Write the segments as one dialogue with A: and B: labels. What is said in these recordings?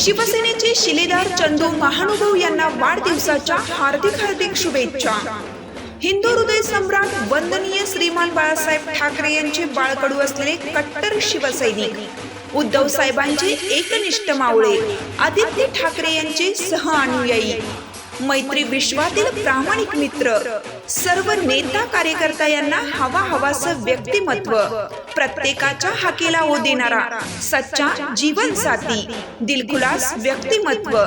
A: शिवसेनेचे शिलेदार चंदू महानुभव यांना वाढदिवसाच्या हार्दिक हार्दिक शुभेच्छा. हिंदू हृदय सम्राट वंदनीय श्रीमान बाळासाहेब ठाकरे यांचे बाळकडू असलेले कट्टर शिवसैनिक उद्धव साहेबांचे एकनिष्ठ मावळे आदित्य ठाकरे यांचे सह अनुयायी मैत्री विश्वातील प्रामाणिक मित्र. सर्व नेता कार्यकर्ता यांना हवा हवासं व्यक्तिमत्व. प्रत्येकाच्या हाकेला ओ देणारा सच्चा जीवन साथी दिलखुलास व्यक्तिमत्व.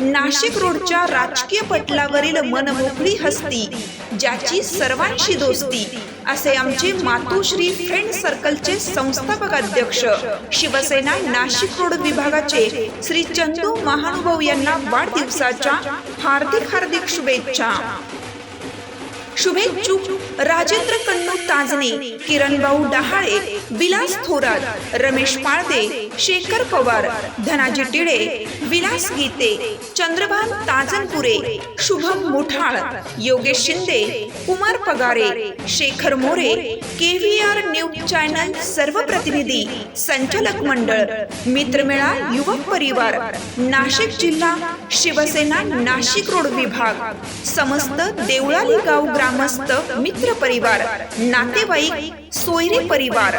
A: नाशिक रोडच्या राजकीय पटलावरील मनमोकळी हस्ती ज्याची सर्वांशी दोस्ती असे आमचे मातोश्री फ्रेंड सर्कलचे संस्थापक अध्यक्ष शिवसेना नाशिक रोड विभागाचे श्री चंदू महानुभाव यांना वाढदिवसाच्या हार्दिक हार्दिक शुभेच्छा. शुभेच्छुक Rajendra Kannu Tajne किरणभाऊ Dahale Vilas Thorat Ramesh Palde Shekhar Pawar Dhanaji Tile Vilas Gite Chandrabhan Tajanpure Shubham Muthal Yogesh Shinde Kumar Pagare Shekhar More K V R news channel सर्व प्रतिनिधी संचालक मंडळ मित्रमेळा युवक परिवार नाशिक जिल्हा शिवसेना नाशिक रोड विभाग समस्त देवळाली गाव ग्रामस्थ मित्र परिवार नातेवाईक सोयरे परिवार.